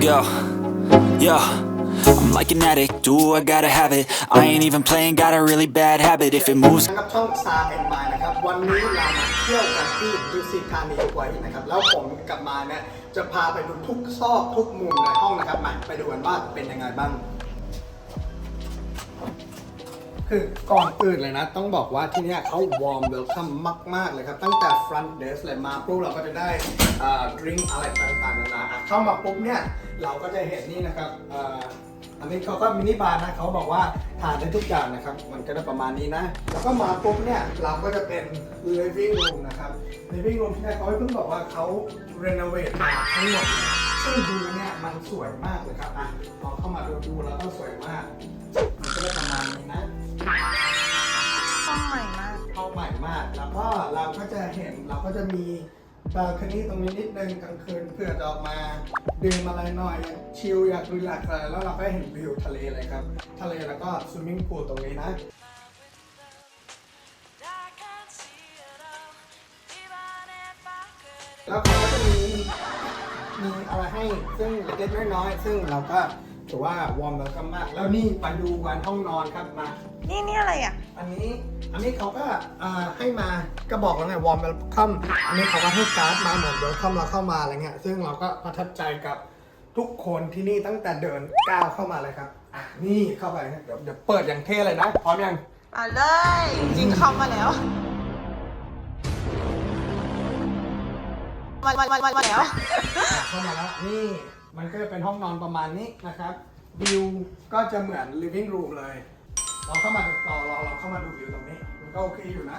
go. Yeah. I'm like an addict, do I gotta have it. I ain't even playing, got a really bad habit. If it moves นะครับช่อง Star and m i นะครับ วันนี้เรามาเที่ยวกันที่ดุสิตธานีไว้นะครับ แล้วผมกับมาเนี่ยจะพาไปดูทุกซอกทุกมุมในห้องนะครับมาไปดูกันว่าเป็นยังไงบ้าง คือก่อนอื่นเลยนะ ต้องบอกว่าที่นี่เขาวอร์มเวลคัมมาก ๆ เลยครับ ตั้งแต่ front desk เลยมาปุ๊บเราก็จะได้ดริงอะไรต่างๆนานาอะเข้ามาปุ๊บเนี่ย เราก็จะเห็นนี่นะครับอันนี้เขาก็มินิบาร์นะเขาบอกว่าทานได้ทุกอย่างนะครับ มันก็จะประมาณนี้นะ แล้วก็มาปุ๊บเนี่ย เราก็จะเป็น living room นะครับ living room ที่นี่เขาเพิ่งบอกว่าเขา renovate มาทั้งหมดซึ่งดูเนี่ยมันสวยมากเลยครับอะลองเข้ามาดูดูแล้วก็สวยมาก มันก็ได้ประมาณนี้นะ ห้องใหม่มาก เข้าใหม่มาก แล้วก็เราก็จะเห็นเราก็จะมีบาลคนี่ตรงนี้นิดนึงกลางคืนเพื่อจะออกมาดื่มอะไรหน่อยอยากชิลอยากรีแลกซ์อะไรแล้วเราก็เห็นวิวทะเลเลยครับ ทะเลแล้วก็สวิมมิ่งพูลตรงนี้นะ แล้วเขาก็จะมีมีอะไรให้ซึ่งเล็กๆน้อยๆซึ่งเราก็ ถือว่าวอร์มแล้วก็มาก แล้วนี่ไปดูกันห้องนอนครับมา นี่นี่อะไรอะ อันนี้อันนี้เขาก็อ่าให้มาก็บอกแล้วไงวอร์มเวลคัมอันนี้เขาก็ให้การ์ดมาเหมือนเวลคัมเราเข้ามาอะไรเงี้ยซึ่งเราก็ประทับใจกับทุกคนที่นี่ตั้งแต่เดินก้าวเข้ามาเลยครับอะนี่เข้าไปนะเดี๋ยวเดี๋ยวเปิดอย่างเท่เลยนะพร้อมยังมาเลย จริงเข้ามาแล้วมามามามามาแล้ว เข้ามาแล้วนี่ มันก็จะเป็นห้องนอนประมาณนี้นะครับวิวก็จะเหมือน living room เลย เราเข้ามาดูเราเราเราเข้ามาดูวิวตรงนี้ มันก็โอเคอยู่นะ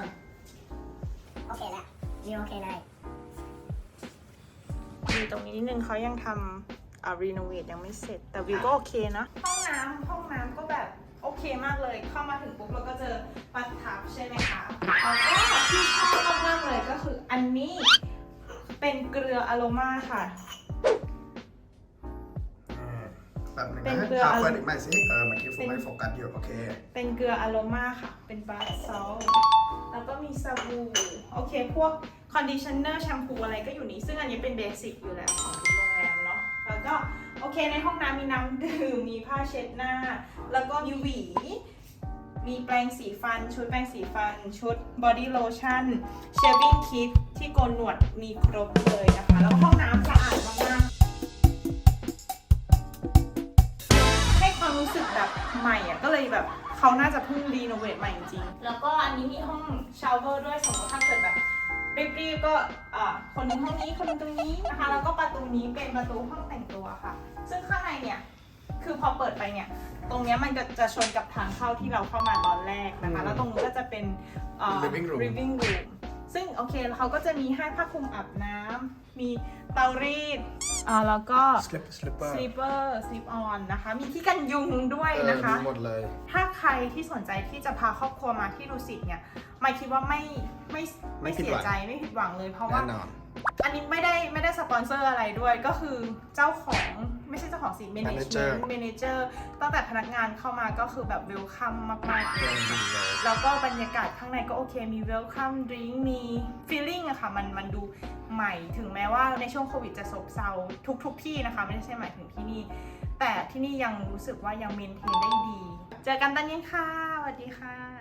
โอเคแล้ววิวโอเคเลยมีตรงนี้นิดนึงเขายังทำอ่ารีโนเวทยังไม่เสร็จ แต่วิวก็โอเคนะ ห้องน้ำห้องน้ำก็แบบโอเคมากเลย เข้ามาถึงปุ๊บเราก็เจอบัตทับใช่ไหมคะแล้วก็ที่ชอบมากๆเลยก็คืออันนี้เป็นเกลืออะโรมาค่ะ แบบนึงเป็นนะเกลือ เอาเปิดอีกใหม่สิเออเมื่อกี้โฟไม่โฟกัสอยู่โอเค เป็นเกลืออะโรมาค่ะ เป็นบาร์ซอลแล้วก็มีสบู่ โอเค พวกคอนดิชเนอร์แชมพูอะไรก็อยู่นี้ ซึ่งอันนี้เป็นเบสิกอยู่แล้วของทุกโรงแรมเนาะ แล้วก็โอเคในห้องน้ำมีน้ำดื่ม มีผ้าเช็ดหน้า แล้วก็มีหวี มีแปรงสีฟัน ชุดแปรงสีฟัน ชุดบอดี้โลชั่น เชฟวิ่งคิทที่โกนหนวดมีครบเลยนะคะ แล้วห้องน้ำสะอาดมากๆ ความรู้สึกแบบใหม่อะก็เลยแบบเขาน่าจะเพิ่งรีโนเวทใหม่จริงๆแล้วก็อันนี้มีห้องชาวเวอร์ด้วยสมมติถ้าเกิดแบบรีบๆก็อ่าคนหนึงห้องนี้คนหนึงตรงนี้นะคะ แล้วก็ประตูนี้เป็นประตูห้องแต่งตัวค่ะ ซึ่งข้างในเนี่ยคือพอเปิดไปเนี่ย ตรงเนี้ยมันจะจะชนกับทางเข้าที่เราเข้ามาตอนแรกนะคะ แล้วตรงนี้ก็จะเป็นเอ่อ Living room living room ซึ่งโอเคเขาก็จะมีให้ผ้าคลุมอาบน้ำมีเตารีด อ่าแล้วก็ slip slipper sleeper sleep on นะคะ มีที่กันยุงด้วยเออนะคะมีหมดเลย ถ้าใครที่สนใจที่จะพาครอบครัวมาที่ดุสิตเนี่ยไม่คิดว่าไม่ไม่ไม่ไม่ผิดเสีหยวังใจไม่ผิดหวังเลยเพราะว่า แน่นอน อันนี้ไม่ได้ไม่ได้สปอนเซอร์อะไรด้วยก็คือเจ้าของไม่ใช่เจ้าของสิ Manager management manager ตั้งแต่พนักงานเข้ามาก็คือแบบเวลคัมมากๆเลเรื่ยองดีเลยแล้วก็บรรยากาศข้างในก็โอเค มีเวลคัมดริงมีฟีลลิ่งอะค่ะ มันมันดูใหม่ ถึงแม้ว่าในช่วงโควิดจะซบเซาทุกทุกที่นะคะ ไม่ได้ใช่หมายถึงที่นี่ แต่ที่นี่ยังรู้สึกว่ายังเมนเทนได้ดี เจอกันตอนเย็นค่ะสวัสดีค่ะ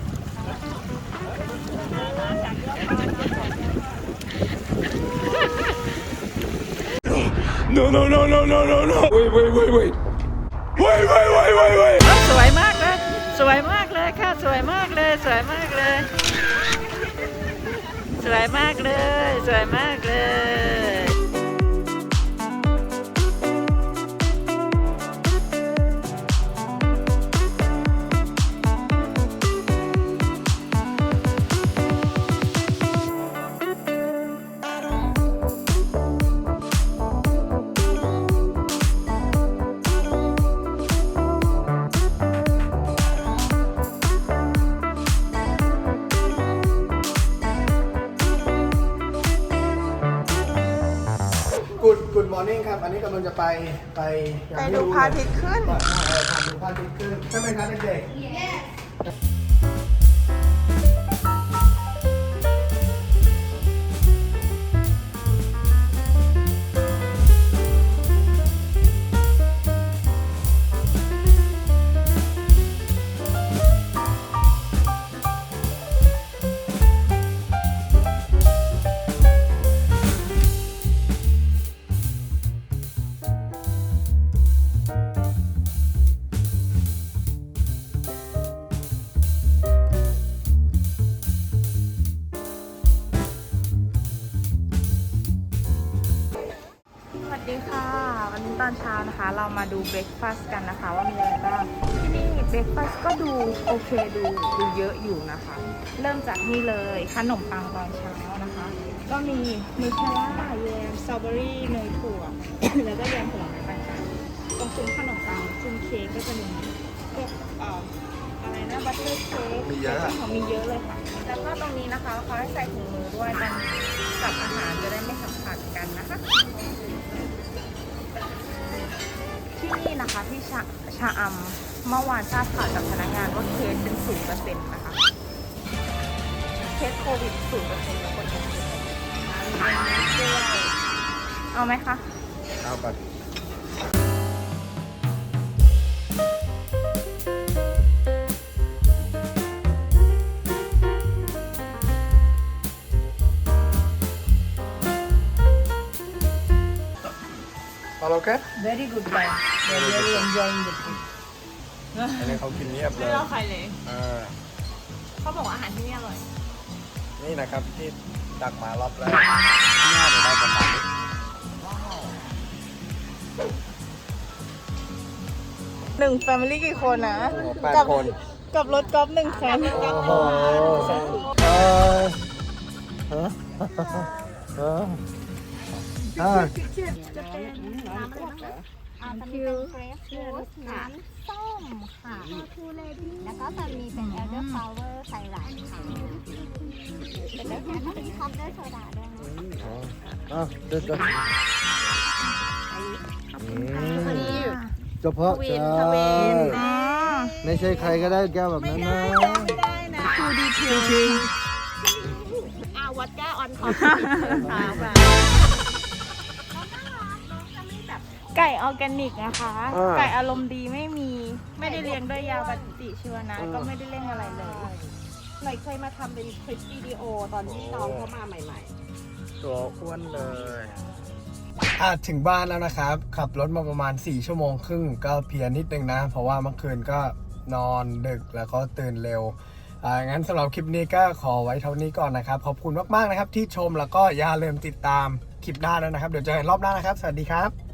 No, no, no, no, no, no, no. Wait, wait, wait, wait. Wait, wait, wait, wait, wait. สวยมากเลย สวยมากเลยค่ะ สวยมากเลย สวยมากเลย สวยมากเลย สวยมากเลย ครับ อันนี้กำลังจะไปไปยังไปม่ดูรู้พระอาทิตย์ขึ้นว่าเออพาดูพระอาทิตย์ขึ้นใช่ไหมครับเด็ก เช้านะคะเรามาดูเบรคฟาสต์กันนะคะ ว่ามีอะไรบ้าง ที่นี่เบรคฟาสต์ก็ดูโอเคดูดูเยอะอยู่นะคะ เริ่มจากนี่เลยขนมปังตอนเช้านะคะ ก็มีนูเทลล่าแยมสตรอเบอรี่เนยถั่ว แล้วก็แยมผลไม้ต่างๆตรงซุ้มขนมปังซุ้มเค้กก็จะมีพวกเอ่ออะไรนะบัตเตอร์เค้กมีเยอะอะของมีเยอะเลยค่ะ แล้วก็ตรงนี้นะคะเขาให้ใส่ถุงมือด้วยตอนกับอาหารจะได้ไม่สัมผัสกันนะคะ ชชาอำเมื่อวานทราบข่าวจากพนักงานว่าเคสเป็นศูนย์เปอร์เซ็นต์นะคะ เคสโควิดศูนย์เปอร์เซ็นต์แล้วคนยังไม่ด้วเอาไหมคะ เอาไป เอาโอเค Very good time. They're really enjoying the trip. อันนี้เขากินเงียบเลไม่ยเล่าใครเลย อ่าเขาบอกว่าอาหารที่นี่อร่อย นี่นะครับที่ตักมารอบแรกน่าจะได้ประมาณนี้หนึ่งแฟมิลี่กี่คนนะโอ้โหแปดกับคน กับรถกอล์ฟหนึ่งคันโอ้โหเออฮะฮะอ่าจะเป็นน้ำอะไรบ้างคะอ่าจะมีเป็นเกรฟฟูดน้ำส้มค่ะแล้วก็จะมีเป็น elder flower ไซรัปค่ะเป็นแล้วก็มีท็อปด้วยโซดาด้วยนะอะเด็ดเลยคนนี้อยู่เฉพาะทวินชาทวินยอ๋อไม่ใช่ใครก็ได้แก้วแบบนั้นนะคูดีเทลจริงอาวัดก้าออนท็อป ไก่ออร์แกนิกนะคะ อ่าไก่อารมณ์ดีไม่มี ไม่ได้เลี้ยงด้วยยาปฏิชีวนะก็ไม่ได้เล่นอะไรเลย หน่อยเคยมาทำเป็นคลิปวิดีโอตอนที่น้องเขามาใหม่ ตัวอ้วนเลย อะถึงบ้านแล้วนะครับ ขับรถมาประมาณ 4 ชั่วโมงครึ่งก็เพลียนิดนึงนะ เพราะว่าเมื่อคืนก็นอนดึกแล้วก็ตื่นเร็ว อ่า งั้นสำหรับคลิปนี้ก็ขอไว้เท่านี้ก่อนนะครับ ขอบคุณมาก ๆ นะครับที่ชมแล้วก็อย่าลืมติดตามคลิปหน้าด้วยนะครับ เดี๋ยวเจอกันรอบหน้านะครับ สวัสดีครับ